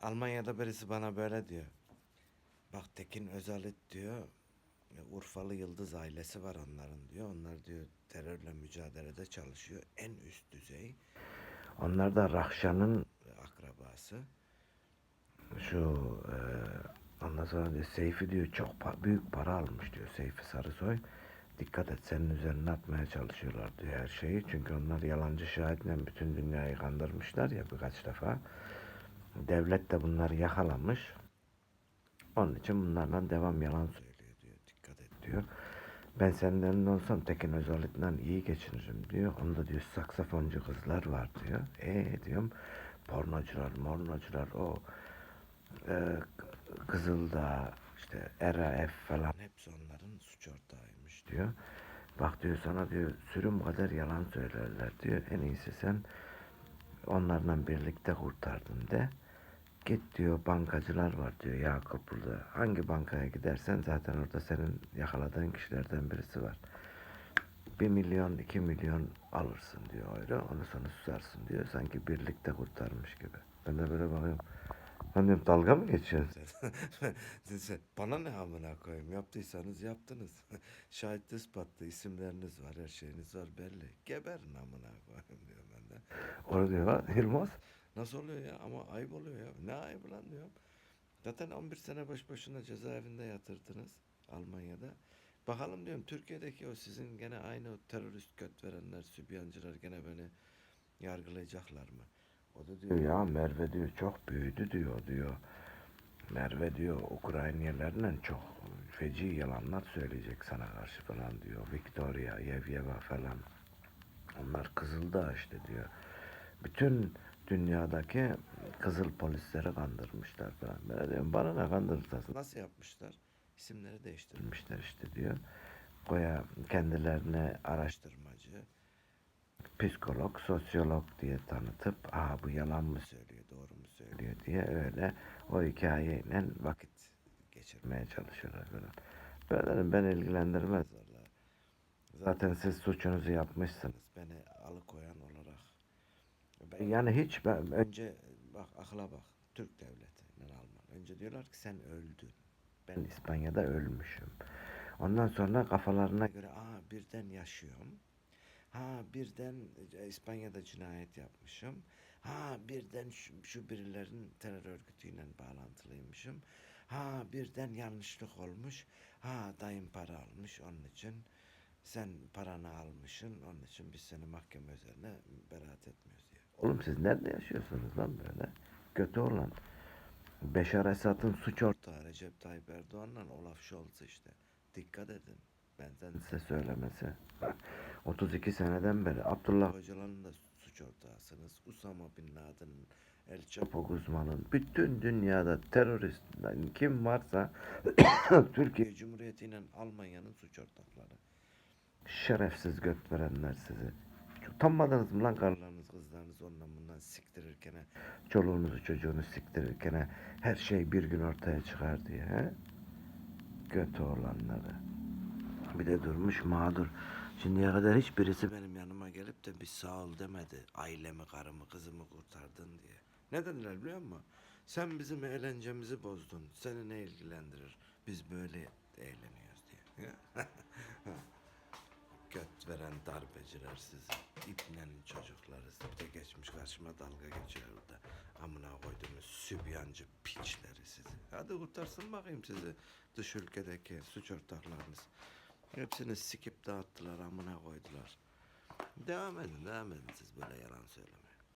Almanya'da birisi bana böyle diyor. Bak Tekin Özalit diyor. Urfalı Yıldız ailesi var onların diyor. Onlar diyor terörle mücadelede çalışıyor. En üst düzey. Onlar da Rahşan'ın akrabası. Şu e, ondan sonra diyor Seyfi diyor çok pa- büyük para almış diyor Seyfi Sarısoy. Dikkat et senin üzerine atmaya çalışıyorlar diyor her şeyi. Çünkü onlar yalancı şahitle bütün dünyayı kandırmışlar ya birkaç defa. Devlet de bunları yakalamış. Onun için bunlarla devam yalan söylüyor diyor. Dikkat et diyor. Ben senden olsam Tekin Özalit'le iyi geçinirim diyor. Onda diyor saksafoncu kızlar var diyor. E diyorum pornocular, mornocular o e, Kızıldağ işte RAF falan hepsi onların suç ortağıymış diyor. Bak diyor sana diyor sürüm kadar yalan söylerler diyor. En iyisi sen onlarla birlikte kurtardın de. Git diyor bankacılar var diyor Yakuplu'da. Hangi bankaya gidersen zaten orada senin yakaladığın kişilerden birisi var. Bir milyon, iki milyon alırsın diyor öyle. Onu sonra susarsın diyor. Sanki birlikte kurtarmış gibi. Ben de böyle bakıyorum. Ben diyorum dalga mı geçiyorsun bana ne amına koyayım? Yaptıysanız yaptınız. Şahit ispatlı isimleriniz var, her şeyiniz var belli. Geberin amına koyayım diyor ben de. Onu diyor ha Yılmaz. Nasıl oluyor ya? Ama ayıp oluyor ya. Ne ayıbı lan diyorum. Zaten 11 sene baş başına cezaevinde yatırdınız Almanya'da. Bakalım diyorum Türkiye'deki o sizin gene aynı o terörist göt verenler, sübyancılar gene beni yargılayacaklar mı? O da diyor ya Merve diyor çok büyüdü diyor diyor. Merve diyor Ukraynalılarla çok feci yalanlar söyleyecek sana karşı falan diyor. Victoria, Yevyeva falan. Onlar Kızıldağ işte diyor. Bütün dünyadaki kızıl polisleri kandırmışlar falan. Ben diyorum bana ne kandırırlar? Nasıl yapmışlar? İsimleri değiştirmişler işte diyor. Koya kendilerine araştırmacı, psikolog, sosyolog diye tanıtıp aha bu yalan mı söylüyor, doğru mu söylüyor diye öyle o hikayeyle vakit geçirmeye çalışıyorlar falan. Ben dedim ben ilgilendirmez. Zaten siz suçunuzu yapmışsınız beni alıkoyan olarak. Ben, yani hiç ben önce bak akla bak Türk devletinden Alman. Önce diyorlar ki sen öldün. Ben İspanya'da ölmüşüm. Ondan sonra kafalarına göre aa birden yaşıyorum. Ha birden e, İspanya'da cinayet yapmışım. Ha birden şu, şu birilerin terör örgütüyle bağlantılıymışım. Ha birden yanlışlık olmuş. Ha dayım para almış onun için. Sen paranı almışsın onun için biz seni mahkeme üzerine beraat etmiyoruz diye. Oğlum siz nerede yaşıyorsunuz lan böyle? Kötü olan. Beşar Esad'ın suç ortağı Recep Tayyip Erdoğan'la Olaf Scholz işte. Dikkat edin. Benden size söylemesi. 32 seneden beri Abdullah Öcalan'ın da suç ortağısınız. Usama Bin Laden'in, El Chapo Guzman'ın, bütün dünyada terörist kim varsa Türkiye Cumhuriyeti ile Almanya'nın suç ortakları. Şerefsiz göt verenler sizi. Utanmadınız mı lan karılarınız kızlarınız ondan bundan siktirirken çoluğunuzu çocuğunu siktirirken her şey bir gün ortaya çıkar diye he? Göt olanları. Bir de durmuş mağdur. Şimdiye kadar hiçbirisi benim yanıma gelip de bir sağ ol demedi. Ailemi, karımı, kızımı kurtardın diye. Ne dediler biliyor musun? Sen bizim eğlencemizi bozdun. Seni ne ilgilendirir? Biz böyle eğleniyoruz diye. Göt veren darbeciler sizi. İpnenin çocukları. Bir de geçmiş karşıma dalga geçiyor burada. Amına koyduğunuz sübyancı piçleri sizi. Hadi kurtarsın bakayım sizi dış ülkedeki suç ortaklarınız. Hepsini sikip dağıttılar amına koydular. Devam edin devam edin siz böyle yalan söylemeye.